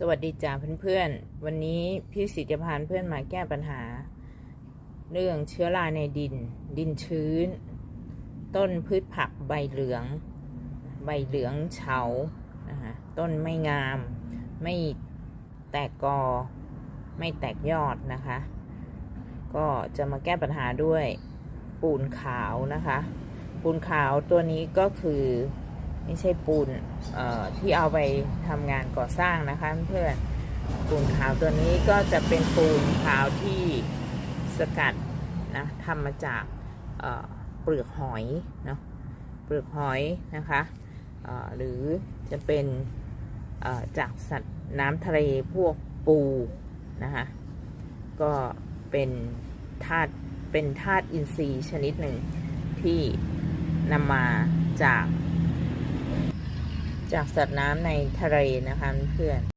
สวัสดีจ้าเพื่อนๆ วันนี้พี่สิจะพานเพื่อนมาแก้ปัญหา เรื่องเชื้อราในดิน ดินชื้น ต้นพืชผักใบเหลือง ใบเหลืองเฉานะคะต้นไม่งาม ไม่แตกกอ ไม่แตกยอดนะคะ ก็จะมาแก้ปัญหาด้วยปูนขาวนะคะ ปูนขาวตัวนี้ก็คือ ไม่ใช่ปูนที่เอาไปทำงานก่อสร้างนะคะเพื่อนปูนขาวตัวนี้ก็จะเป็นปูนขาวที่สกัดนะทำมาจากเปลือกหอยเนาะเปลือกหอยนะคะหรือจะเป็นจากสัตว์น้ำทะเลพวกปูนะคะก็เป็นธาตุเป็นธาตุอินทรีย์ชนิดหนึ่งที่นำมาจาก จากสัตว์น้ำในทะเลนะคะเพื่อน